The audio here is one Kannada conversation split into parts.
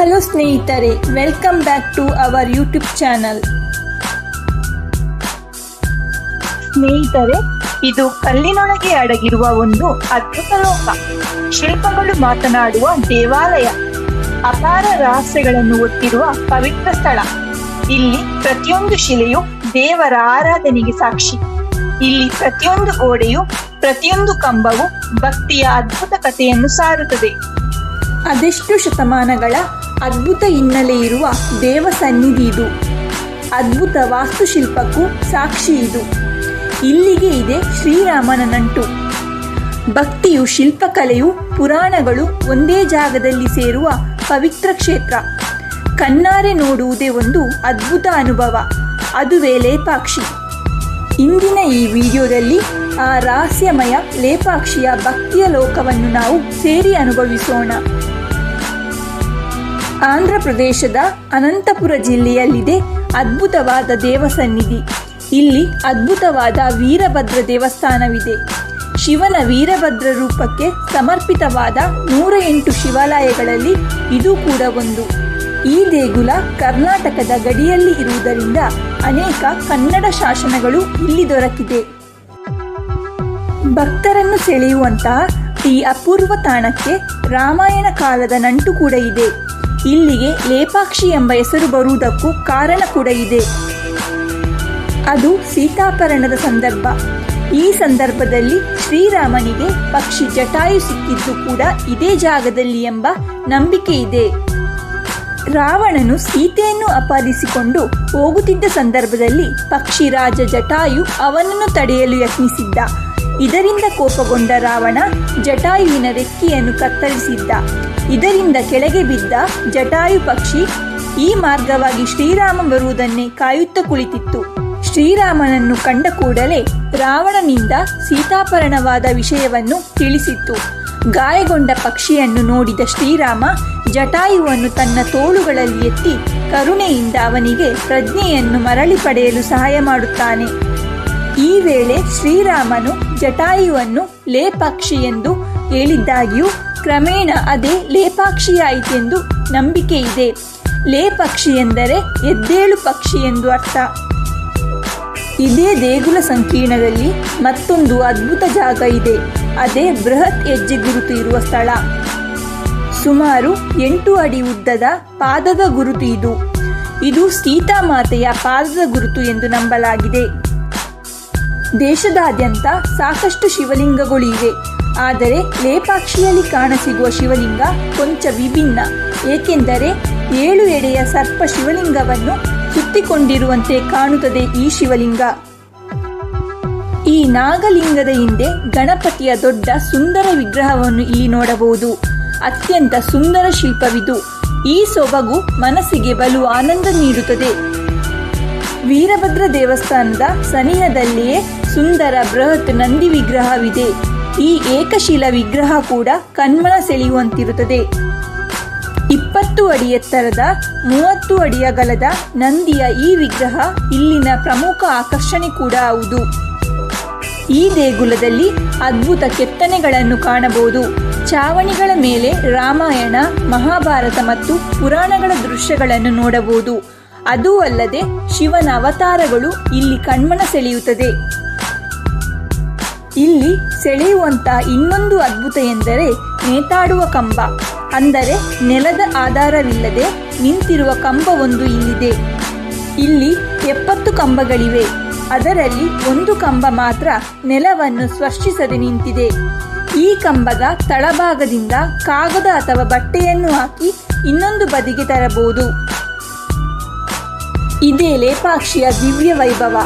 ಹಲೋ ಸ್ನೇಹಿತರೆ welcome back to our YouTube channel ಸ್ನೇಹಿತರೆ ಇದು ಕಲ್ಲಿನೊಳಗೆ ಅಡಗಿರುವ ಒಂದು ಅದ್ಭುತ ಲೋಕ. ಶಿಲ್ಪಗಳು ಮಾತನಾಡುವ ದೇವಾಲಯ. ಅಪಾರ ರಹಸ್ಯಗಳನ್ನು ಒತ್ತಿರುವ ಪವಿತ್ರ ಸ್ಥಳ. ಇಲ್ಲಿ ಪ್ರತಿಯೊಂದು ಶಿಲೆಯು ದೇವರ ಆರಾಧನೆಗೆ ಸಾಕ್ಷಿ. ಇಲ್ಲಿ ಪ್ರತಿಯೊಂದು ಗೋಡೆಯು ಪ್ರತಿಯೊಂದು ಕಂಬವು ಭಕ್ತಿಯ ಅದ್ಭುತ ಕಥೆಯನ್ನು ಸಾರುತ್ತದೆ. ಅದೆಷ್ಟು ಶತಮಾನಗಳ ಅದ್ಭುತ ಹಿನ್ನೆಲೆ ಇರುವ ದೇವ ಸನ್ನಿಧಿ ಇದು. ಅದ್ಭುತ ವಾಸ್ತುಶಿಲ್ಪಕ್ಕೂ ಸಾಕ್ಷಿ ಇದು. ಇಲ್ಲಿಗೆ ಇದೆ ಶ್ರೀರಾಮನ ನಂಟು ಭಕ್ತಿಯು ಶಿಲ್ಪಕಲೆಯು ಪುರಾಣಗಳು ಒಂದೇ ಜಾಗದಲ್ಲಿ ಸೇರುವ ಪವಿತ್ರ ಕ್ಷೇತ್ರ. ಕಣ್ಣಾರೆ ನೋಡುವುದೇ ಒಂದು ಅದ್ಭುತ ಅನುಭವ. ಅದುವೇ ಲೇಪಾಕ್ಷಿ. ಇಂದಿನ ಈ ವಿಡಿಯೋದಲ್ಲಿ ಆ ರಹಸ್ಯಮಯ ಲೇಪಾಕ್ಷಿಯ ಭಕ್ತಿಯ ಲೋಕವನ್ನು ನಾವು ಸೇರಿ ಅನುಭವಿಸೋಣ. ಆಂಧ್ರ ಪ್ರದೇಶದ ಅನಂತಪುರ ಜಿಲ್ಲೆಯಲ್ಲಿದೆ ಅದ್ಭುತವಾದ ದೇವಸನ್ನಿಧಿ. ಇಲ್ಲಿ ಅದ್ಭುತವಾದ ವೀರಭದ್ರ ದೇವಸ್ಥಾನವಿದೆ. ಶಿವನ ವೀರಭದ್ರ ರೂಪಕ್ಕೆ ಸಮರ್ಪಿತವಾದ ನೂರ ಎಂಟು ಶಿವಾಲಯಗಳಲ್ಲಿ ಇದು ಕೂಡ ಒಂದು. ಈ ದೇಗುಲ ಕರ್ನಾಟಕದ ಗಡಿಯಲ್ಲಿ ಇರುವುದರಿಂದ ಅನೇಕ ಕನ್ನಡ ಶಾಸನಗಳು ಇಲ್ಲಿ ದೊರಕಿದೆ. ಭಕ್ತರನ್ನು ಸೆಳೆಯುವಂತಹ ಈ ಅಪೂರ್ವ ತಾಣಕ್ಕೆ ರಾಮಾಯಣ ಕಾಲದ ನಂಟು ಕೂಡ ಇದೆ. ಇಲ್ಲಿಗೆ ಲೇಪಾಕ್ಷಿ ಎಂಬ ಹೆಸರು ಬರುವುದಕ್ಕೂ ಕಾರಣ ಕೂಡ ಇದೆ. ಅದು ಸೀತಾಪರಣದ ಸಂದರ್ಭ. ಈ ಸಂದರ್ಭದಲ್ಲಿ ಶ್ರೀರಾಮನಿಗೆ ಪಕ್ಷಿ ಜಟಾಯು ಸಿಕ್ಕಿದ್ದು ಕೂಡ ಇದೇ ಜಾಗದಲ್ಲಿ ಎಂಬ ನಂಬಿಕೆ ಇದೆ. ರಾವಣನು ಸೀತೆಯನ್ನು ಅಪಹರಿಸಿಕೊಂಡು ಹೋಗುತ್ತಿದ್ದ ಸಂದರ್ಭದಲ್ಲಿ ಪಕ್ಷಿ ರಾಜ ಜಟಾಯು ಅವನನ್ನು ತಡೆಯಲು ಯತ್ನಿಸಿದ್ದ. ಇದರಿಂದ ಕೋಪಗೊಂಡ ರಾವಣ ಜಟಾಯುವಿನ ರೆಕ್ಕಿಯನ್ನು ಕತ್ತರಿಸಿದ್ದ. ಇದರಿಂದ ಕೆಳಗೆ ಬಿದ್ದ ಜಟಾಯು ಪಕ್ಷಿ ಈ ಮಾರ್ಗವಾಗಿ ಶ್ರೀರಾಮ ಬರುವುದನ್ನೇ ಕಾಯುತ್ತಾ ಕುಳಿತಿತ್ತು. ಶ್ರೀರಾಮನನ್ನು ಕಂಡ ಕೂಡಲೇ ರಾವಣನಿಂದ ಸೀತಾಪರಣವಾದ ವಿಷಯವನ್ನು ತಿಳಿಸಿತ್ತು. ಗಾಯಗೊಂಡ ಪಕ್ಷಿಯನ್ನು ನೋಡಿದ ಶ್ರೀರಾಮ ಜಟಾಯುವನ್ನು ತನ್ನ ತೋಳುಗಳಲ್ಲಿ ಎತ್ತಿ ಕರುಣೆಯಿಂದ ಅವನಿಗೆ ಪ್ರಜ್ಞೆಯನ್ನು ಮರಳಿ ಪಡೆಯಲು ಸಹಾಯ ಮಾಡುತ್ತಾನೆ. ಈ ವೇಳೆ ಶ್ರೀರಾಮನು ಜಟಾಯುವನ್ನು ಲೇಪಾಕ್ಷಿ ಎಂದು ಹೇಳಿದ್ದಾಗಿಯೂ ಕ್ರಮೇಣ ಅದೇ ಲೇಪಾಕ್ಷಿಯಾಯಿತೆಂದು ನಂಬಿಕೆ ಇದೆ. ಲೇಪಕ್ಷಿ ಎಂದರೆ ಎದ್ದೇಳು ಪಕ್ಷಿ ಎಂದು ಅರ್ಥ. ಇದೇ ದೇಗುಲ ಸಂಕೀರ್ಣದಲ್ಲಿ ಮತ್ತೊಂದು ಅದ್ಭುತ ಜಾಗ ಇದೆ. ಅದೇ ಬೃಹತ್ ಹೆಜ್ಜೆ ಗುರುತು ಇರುವ ಸ್ಥಳ. ಸುಮಾರು ಎಂಟು ಅಡಿ ಉದ್ದದ ಪಾದದ ಗುರುತು ಇದು. ಇದು ಸೀತಾಮಾತೆಯ ಪಾದದ ಗುರುತು ಎಂದು ನಂಬಲಾಗಿದೆ. ದೇಶದಾದ್ಯಂತ ಸಾಕಷ್ಟು ಶಿವಲಿಂಗಗಳಿವೆ ಆದರೆ ಲೇಪಾಕ್ಷಿಯಲ್ಲಿ ಕಾಣಸಿಗುವ ಶಿವಲಿಂಗ ಕೊಂಚ ವಿಭಿನ್ನ. ಏಕೆಂದರೆ ಏಳು ಎಡೆಯ ಸರ್ಪ ಶಿವಲಿಂಗವನ್ನು ಸುತ್ತಿಕೊಂಡಿರುವಂತೆ ಕಾಣುತ್ತದೆ ಈ ಶಿವಲಿಂಗ. ಈ ನಾಗಲಿಂಗದ ಹಿಂದೆ ಗಣಪತಿಯ ದೊಡ್ಡ ಸುಂದರ ವಿಗ್ರಹವನ್ನು ಇಲ್ಲಿ ನೋಡಬಹುದು. ಅತ್ಯಂತ ಸುಂದರ ಶಿಲ್ಪವಿದು. ಈ ಸೊಬಗು ಮನಸ್ಸಿಗೆ ಬಲು ಆನಂದ ನೀಡುತ್ತದೆ. ವೀರಭದ್ರ ದೇವಸ್ಥಾನದ ಸನಿಹದಲ್ಲಿಯೇ ಸುಂದರ ಬೃಹತ್ ನಂದಿ ವಿಗ್ರಹವಿದೆ. ಈ ಏಕಶಿಲ ವಿಗ್ರಹ ಕೂಡ ಕಣ್ಮನ ಸೆಳೆಯುವಂತಿರುತ್ತದೆ. ಇಪ್ಪತ್ತು ಅಡಿ ಎತ್ತರದ, ಮೂವತ್ತು ಅಡಿ ಅಗಲದ ನಂದಿಯ ಈ ವಿಗ್ರಹ ಇಲ್ಲಿನ ಪ್ರಮುಖ ಆಕರ್ಷಣೆ ಕೂಡ ಹೌದು. ಈ ದೇಗುಲದಲ್ಲಿ ಅದ್ಭುತ ಕೆತ್ತನೆಗಳನ್ನು ಕಾಣಬಹುದು. ಚಾವಣಿಗಳ ಮೇಲೆ ರಾಮಾಯಣ, ಮಹಾಭಾರತ ಮತ್ತು ಪುರಾಣಗಳ ದೃಶ್ಯಗಳನ್ನು ನೋಡಬಹುದು. ಅದೂ ಅಲ್ಲದೆ ಶಿವನ ಅವತಾರಗಳು ಇಲ್ಲಿ ಕಣ್ಮನ ಸೆಳೆಯುತ್ತದೆ. ಇಲ್ಲಿ ಸೆಳೆಯುವಂತಹ ಇನ್ನೊಂದು ಅದ್ಭುತ ಎಂದರೆ ನೇತಾಡುವ ಕಂಬ. ಅಂದರೆ ನೆಲದ ಆಧಾರವಿಲ್ಲದೆ ನಿಂತಿರುವ ಕಂಬವೊಂದು ಇಲ್ಲಿದೆ. ಇಲ್ಲಿ ಎಪ್ಪತ್ತು ಕಂಬಗಳಿವೆ. ಅದರಲ್ಲಿ ಒಂದು ಕಂಬ ಮಾತ್ರ ನೆಲವನ್ನು ಸ್ಪರ್ಶಿಸದೆ ನಿಂತಿದೆ. ಈ ಕಂಬದ ತಳಭಾಗದಿಂದ ಕಾಗದ ಅಥವಾ ಬಟ್ಟೆಯನ್ನು ಹಾಕಿ ಇನ್ನೊಂದು ಬದಿಗೆ ತರಬಹುದು. ಇದೇ ಲೇಪಾಕ್ಷಿಯ ದಿವ್ಯ ವೈಭವ.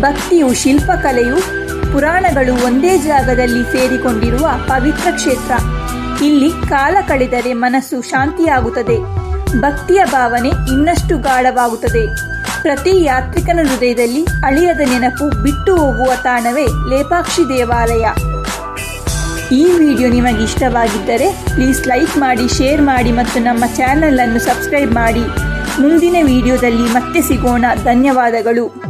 ಭಕ್ತಿಯು ಶಿಲ್ಪಕಲೆಯು ಪುರಾಣಗಳು ಒಂದೇ ಜಾಗದಲ್ಲಿ ಸೇರಿಕೊಂಡಿರುವ ಪವಿತ್ರ ಕ್ಷೇತ್ರ. ಇಲ್ಲಿ ಕಾಲ ಕಳೆದರೆ ಮನಸ್ಸು ಶಾಂತಿಯಾಗುತ್ತದೆ. ಭಕ್ತಿಯ ಭಾವನೆ ಇನ್ನಷ್ಟು ಗಾಢವಾಗುತ್ತದೆ. ಪ್ರತಿ ಯಾತ್ರಿಕನ ಹೃದಯದಲ್ಲಿ ಅಳಿಯದ ನೆನಪು ಬಿಟ್ಟು ಹೋಗುವ ತಾಣವೇ ಲೇಪಾಕ್ಷಿ ದೇವಾಲಯ. ಈ ವಿಡಿಯೋ ನಿಮಗೆ ಇಷ್ಟವಾಗಿದ್ದರೆ ಪ್ಲೀಸ್ ಲೈಕ್ ಮಾಡಿ ಶೇರ್ ಮಾಡಿ ಮತ್ತು ನಮ್ಮ ಚಾನಲನ್ನು ಸಬ್ಸ್ಕ್ರೈಬ್ ಮಾಡಿ. ಮುಂದಿನ ವಿಡಿಯೋದಲ್ಲಿ ಮತ್ತೆ ಸಿಗೋಣ. ಧನ್ಯವಾದಗಳು.